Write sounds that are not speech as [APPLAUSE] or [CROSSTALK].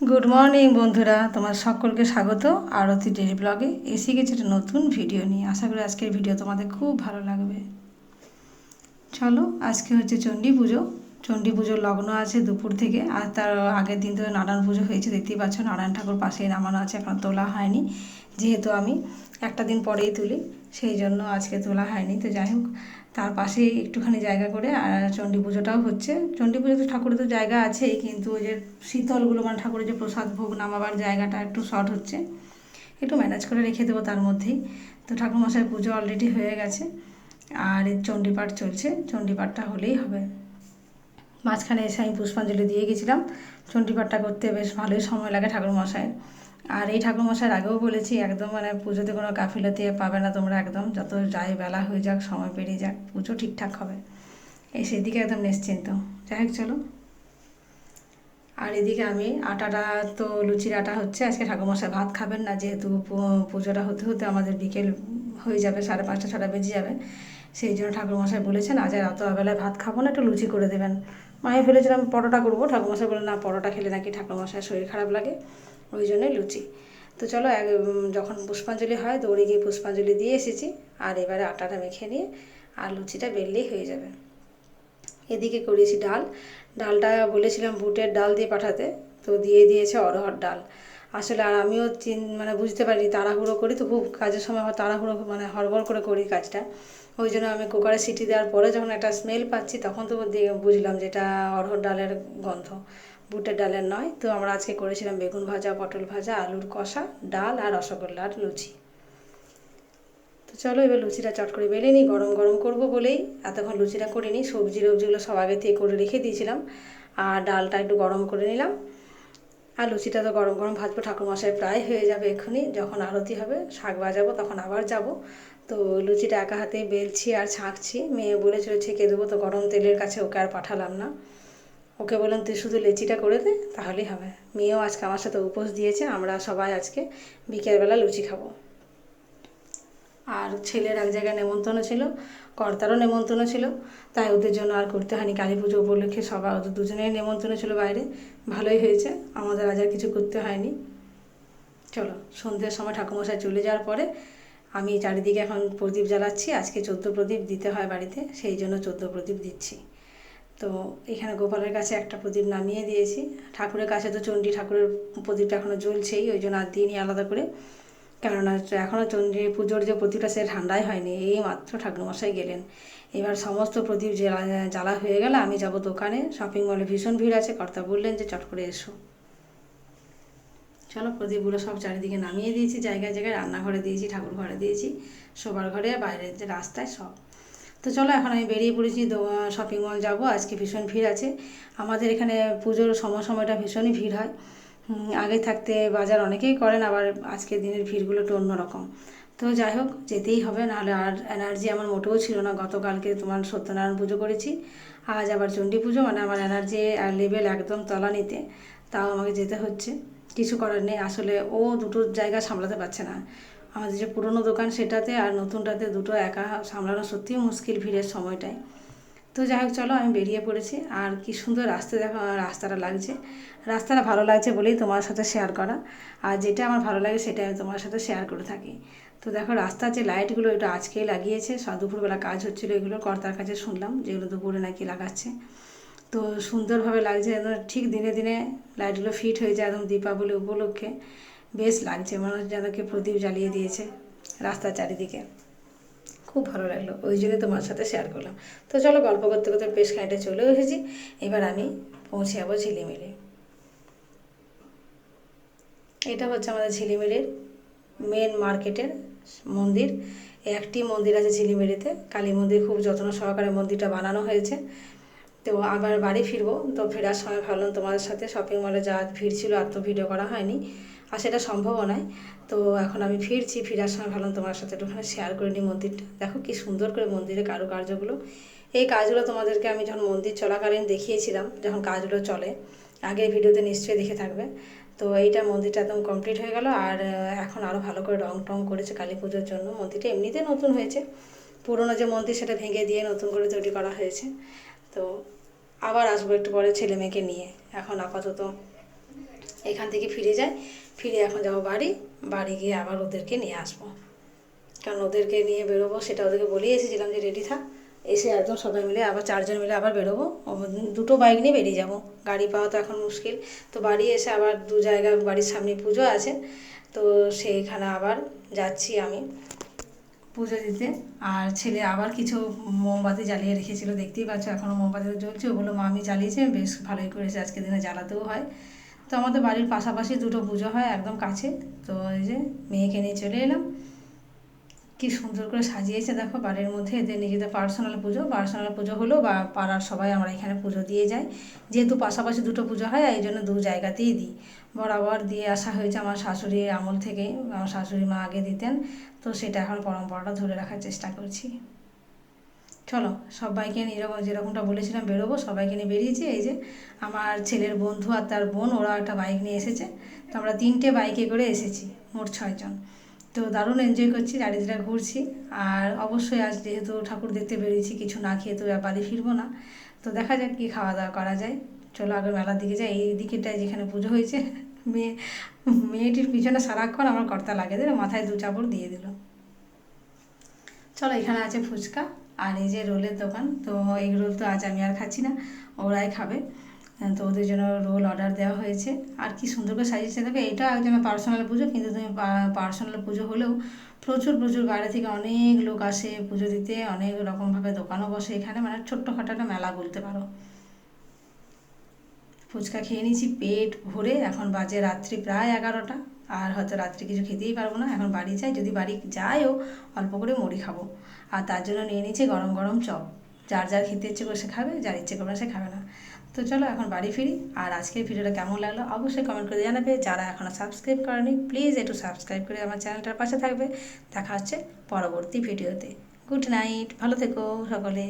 Good morning বন্ধুরা। তোমার সকলকে স্বাগত আরতি ডেলি ব্লগে এসে গেছে একটা নতুন ভিডিও নিয়ে। আশা করি আজকের ভিডিও তোমাদের খুব ভালো লাগবে। চলো, আজকে হচ্ছে চণ্ডী পুজো। চণ্ডী পুজোর লগ্ন আছে দুপুর থেকে। আর তার আগের দিন তো নারায়ণ পুজো হয়েছে, দেখতেই পাচ্ছ। নারায়ণ ঠাকুর পাশেই নামানো আছে, এখন তোলা হয়নি, যেহেতু আমি একটা দিন পরেই তুলি, সেই জন্য আজকে তোলা হয়নি। তো যাই হোক তার পাশেই একটুখানি জায়গা করে আর চণ্ডী পুজোটাও হচ্ছে। চণ্ডী পুজোতে ঠাকুরের তো জায়গা আছেই, কিন্তু ওই যে শীতলগুলো মানে ঠাকুরের যে প্রসাদ ভোগ নামাবার জায়গাটা একটু শর্ট হচ্ছে। একটু ম্যানেজ করে রেখে দেবো তার মধ্যেই। তো ঠাকুরমশাই পুজো অলরেডি হয়ে গেছে আর চণ্ডীপাঠ চলছে। চণ্ডীপাঠটা হলেই হবে। মাঝখানে এসে আমি পুষ্পাঞ্জলি দিয়ে গেছিলাম। চণ্ডীপাঠটা করতে বেশ ভালোই সময় লাগে ঠাকুরমশাইয়ের। আর এই ঠাকুরমশাইয়ের আগেও বলেছি, একদম মানে পুজোতে কোনো গাফিলতি পাবে না তোমরা একদম। যত যাই বেলা হয়ে যাক, সময় পেরিয়ে যাক, পুজো ঠিকঠাক হবে। এই সেদিকে একদম নিশ্চিন্ত। যাই হোক, চলো। আর এদিকে আমি আটাটা তো লুচির আটা হচ্ছে, আজকে ঠাকুরমশাই ভাত খাবেন না, যেহেতু পুজোটা হতে হতে আমাদের বিকেল হয়ে যাবে, সাড়ে পাঁচটা ছটা বেজে যাবে। সেই জন্য ঠাকুরমশাই বলেছেন, আজ আর অত বেলায় ভাত খাব না, একটু লুচি করে দেবেন। মায়ে ফেলেছিলাম পরোটা করব, ঠাকুরমশাই বলে না, পরোটা খেলে নাকি ঠাকুরমশাই শরীর খারাপ লাগে। ওই জন্যই লুচি। তো চলো এক যখন পুষ্পাঞ্জলি হয় দৌড়ে গিয়ে পুষ্পাঞ্জলি দিয়ে এসেছি। আর এবারে আটাটা মেখে নিয়ে আর লুচিটা বেললেই হয়ে যাবে। এদিকে করিয়েছি ডাল। ডালটা বলেছিলাম বুটের ডাল দিয়ে পাঠাতে। তো দিয়ে দিয়েছে অরহর ডাল। আসলে আর আমিও চিন মানে বুঝতে পারি তাড়াহুড়ো করি তো খুব কাজের সময় আমার তাড়াহুড়ো মানে হড়বড় করে করি কাজটা। ওই জন্য আমি কুকারে সিটি দেওয়ার পরে যখন একটা স্মেল পাচ্ছি তখন তো বুঝলাম যেটা অরহর ডালের গন্ধ। বুটের ডালের নয়। তো আমরা আজকে করেছিলাম বেগুন ভাজা, পটল ভাজা, আলুর কষা, ডাল আর রসগোল্লা আর লুচি। তো চলো এবার লুচিটা চট করে বেলে নিই, গরম গরম করব বলেই। এতক্ষণ লুচিটা করে নিই, সবজি রবজিগুলো সব আগে থেকে করে রেখে দিয়েছিলাম। আর ডালটা একটু গরম করে নিলাম। আর লুচিটা তো গরম গরম ভাজবো, ঠাকুরমশাই প্রায় হয়ে যাবে এক্ষুনি। যখন আরতি হবে, শাক বাজাবো তখন আবার যাব। তো লুচিটা একা হাতে বেলছি আর ছাঁকছি। মেয়ে বলেছিল, ছেঁকে দেবো তো গরম তেলের কাছে, ওকে আর পাঠালাম না। ওকে বললাম, তুই শুধু লেচিটা করে দে, তাহলেই হবে। মেয়েও আজকে আমার সাথে উপোস দিয়েছে, আমরা সবাই আজকে বিকেলবেলা লুচি খাব। আর ছেলের এক জায়গায় নেমন্তন্ন ছিল, কর্তারও নেমন্তন্ন ছিল, তাই ওদের জন্য আর করতে হয়নি। কালী পুজো উপলক্ষে সবাই ওদের দুজনেই নেমন্তন্ন ছিল বাইরে। ভালোই হয়েছে, আমাদের আজ আর কিছু করতে হয়নি। চলো, সন্ধ্যের সময় ঠাকুমশাই চলে যাওয়ার পরে আমি চারিদিকে এখন প্রদীপ জ্বালাচ্ছি। আজকে চোদ্দ প্রদীপ দিতে হয় বাড়িতে, সেই জন্য চোদ্দ প্রদীপ দিচ্ছি। তো এখানে গোপালের কাছে একটা প্রদীপ নামিয়ে দিয়েছি। ঠাকুরের কাছে তো চণ্ডী ঠাকুরের প্রদীপটা এখনও জ্বলছেই, ওই জন্য আর দিইনি আলাদা করে। কেননা এখনও চণ্ডী পুজোর যে প্রদীপটা সে ঠান্ডাই হয়নি এই মাত্র ঠাকুরমশাই গেলেন। এবার সমস্ত প্রদীপ জ্বালা জ্বালা হয়ে গেলে, আমি যাব দোকানে শপিং মলে ভীষণ ভিড় আছে, কর্তা বললেন যে চট করে এসো। চলো, প্রদীপগুলো সব চারিদিকে নামিয়ে দিয়েছি, জায়গায় জায়গায় রান্নাঘরে দিয়েছি ঠাকুর ঘরে দিয়েছি, শোবার ঘরে, বাইরের যে রাস্তায় সব। তো চলো এখন আমি বেরিয়ে পড়েছি শপিং মল যাব। আজকে ভীষণ ভিড় আছে। আমাদের এখানে পুজোর সময় সময়টা ভীষণই ভিড় হয়। আগে থাকতে বাজার অনেকেই করেন, আবার আজকের দিনের ভিড়গুলো একটু অন্যরকম। তো যাই হোক, যেতেই হবে, নাহলে আর এনার্জি আমার মোটেও ছিল না। গতকালকে তোমার সত্যনারায়ণ পুজো করেছি। আজ আবার চণ্ডী পুজো মানে আমার এনার্জি লেভেল একদম তলা নিতে। তাও আমাকে যেতে হচ্ছে। কিছু করার নেই। আসলে ও দুটো জায়গা সামলাতে পারছে না। আমাদের যে পুরনো দোকান সেটাতে আর নতুনটাতে দুটো একা সামলানো সত্যিই মুশকিল ভিড়ের সময়টায় তো যাই হোক, চলো আমি বেরিয়ে পড়েছি। আর কি সুন্দর রাস্তা দেখো, রাস্তাটা লাগছে। রাস্তাটা ভালো লাগছে বলেই তোমার সাথে শেয়ার করা। আর যেটা আমার ভালো লাগে সেটা আমি তোমার সাথে শেয়ার করে থাকি। তো দেখো, রাস্তার যে লাইটগুলো এটা আজকেই লাগিয়েছে। দুপুরবেলা কাজ হচ্ছিল এগুলো, কর্তার কাছে শুনলাম যেগুলো দুপুরে নাকি লাগাচ্ছে। তো সুন্দরভাবে লাগছে একদম ঠিক দিনে দিনে লাইটগুলো ফিট হয়ে যায় একদম দীপাবলি উপলক্ষে। বেশ লাগছে। মনে হচ্ছে যেন কি প্রদীপ জ্বালিয়ে দিয়েছে রাস্তার চারিদিকে। খুব ভালো লাগল। ওই জন্য তোমার সাথে শেয়ার করলাম। তো চলো গল্প করতে করতে বেশ খানিকটা চলে এসেছি। এবার আমি পৌঁছে যাব ঝিলিমিলি। এটা হচ্ছে আমাদের ঝিলিমিলির মেন মার্কেটের মন্দির। একটি মন্দির আছে ঝিলিমিলিতে। কালী মন্দির খুব যত্ন সহকারে মন্দিরটা বানানো হয়েছে। তো আবার বাড়ি ফিরবো। তো ফেরার সময় ভাবলাম তোমাদের সাথে শপিং মলে যা ভিড় ছিল, আর তো ভিডিও করা হয়নি। আর সেটা সম্ভবও নয়। তো এখন আমি ফিরছি, ফেরার সময় ভাবলাম তোমার সাথে একটুখানি শেয়ার করে নিই মন্দিরটা। দেখো কি সুন্দর করে মন্দিরের কারুকার্যগুলো। এই কাজগুলো তোমাদেরকে আমি যখন মন্দির চলাকালীন দেখিয়েছিলাম, যখন কাজগুলো চলে, আগের ভিডিওতে নিশ্চয়ই দেখে থাকবে। তো এইটা মন্দিরটা একদম কমপ্লিট হয়ে গেল। আর এখন আরও ভালো করে রং টং করেছে কালী পুজোর জন্য। মন্দিরটা এমনিতে নতুন হয়েছে। পুরোনো যে মন্দির সেটা ভেঙে দিয়ে নতুন করে তৈরি করা হয়েছে। তো আবার আসব একটু পরে ছেলে মেয়েকে নিয়ে। এখন আপাতত এখান থেকে ফিরে যাই। ফিরে এখন যাব বাড়ি। বাড়ি গিয়ে আবার ওদেরকে নিয়ে আসব। কারণ ওদেরকে নিয়ে বেরোবো সেটা ওদেরকে বলেই এসেছিলাম যে, রেডি থাক। এসে একদম সবাই মিলে আবার চারজন মিলে আবার বেরোবো। দুটো বাইক নিয়ে বেরিয়ে যাব। গাড়ি পাওয়া তো এখন মুশকিল। তো বাড়ি এসে আবার দু জায়গায় বাড়ির সামনে পুজো আছে। তো সেইখানে আবার যাচ্ছি আমি। পুজো দিতে। আর ছেলে আবার কিছু মোমবাতি জ্বালিয়ে রেখেছিল, দেখতেই পাচ্ছ এখনও মোমবাতি জ্বলছে। ওগুলো মামি জ্বালিয়েছে, বেশ ভালোই করেছে, আজকে দিনে জ্বালাতেও হয়। তো আমাদের বাড়ির পাশাপাশি দুটো পুজো হয় একদম কাছে। তো ওই যে মেয়েকে নিয়ে চলে এলাম। কি সুন্দর করে সাজিয়েছে দেখো বাড়ির মধ্যে, এদের নিজেদের পার্সোনাল পুজো। পার্সোনাল পুজো হলো বা পাড়ার সবাই আমরা এখানে পুজো দিয়ে যাই। যেহেতু পাশাপাশি দুটো পুজো হয়, এই জন্য দু জায়গাতেই দিই। বরাবর দিয়ে আসা হয়েছে আমার শাশুড়ির আমল থেকে, আমার শাশুড়ি মা আগে দিতেন। তো সেটা এখন পরম্পরাটা ধরে রাখার চেষ্টা করছি। চলো, সবাইকে নিয়ে এরকম যেরকমটা বলেছিলাম বেরোবো, সবাইকে নিয়ে বেরিয়েছি। এই যে আমার ছেলের বন্ধু আর তার বোন ওরা একটা বাইক নিয়ে এসেছে। তো আমরা তিনটে বাইকে করে এসেছি, মোট ছয়জন। তো দারুণ এনজয় করছি চারিদিকে ঘুরছি আর অবশ্যই আজ যেহেতু ঠাকুর দেখতে বেরিয়েছি, কিছু না খেয়ে তো বাড়ি ফিরবো না। তো দেখা যাক কী খাওয়া দাওয়া করা যায়। চলো আগে মেলার দিকে যাই, এই দিকেটায় যেখানে পুজো হয়েছে, [LAUGHS] মেয়ে, মেয়েটির পিছনে সারাক্ষণ আমার কর্তা লাগে দিল, মাথায় দু চাপড় দিয়ে দিল। চলো এখানে আছে ফুচকা আর এই যে রোলের দোকান, তো এই রোল তো আজ আমি আর খাচ্ছি না, ওরাই খাবে। তো ওদের জন্য রোল অর্ডার দেওয়া হয়েছে। আর কি সুন্দর করে সাজিয়েছে দেখো এটা একজনের পার্সোনাল পুজো, কিন্তু তুমি পার্সোনাল পুজো হলেও প্রচুর প্রচুর বাইরে থেকে অনেক লোক আসে পুজো দিতে, অনেক রকমভাবে দোকানও বসে এখানে মানে ছোট্টখাটো একটা মেলা বলতে পারো। ফুচকা খেয়ে নিয়েছি, পেট ভরে, এখন বাজে রাত্রি প্রায় এগারোটা। আর হয়তো রাত্রে কিছু খেতেই পারব না, এখন বাড়ি যাই, যদি বাড়ি যাইও, অল্প করে মুড়ি খাব। আর তার জন্য নিয়ে নিয়েছি গরম গরম চপ। যার যার খেতে ইচ্ছে করে সে খাবে, যার ইচ্ছে করবে না সে খাবে না। তো চলো এখন বাড়ি ফিরি। আর আজকের ভিডিওটা কেমন লাগল অবশ্যই কমেন্ট করে জানাবে। যারা এখনও সাবস্ক্রাইব করেনি প্লিজ একটু সাবস্ক্রাইব করে আমার চ্যানেলটার পাশে থাকবে। দেখা হচ্ছে পরবর্তী ভিডিওতে। গুড নাইট ভালো থেকো সকলে।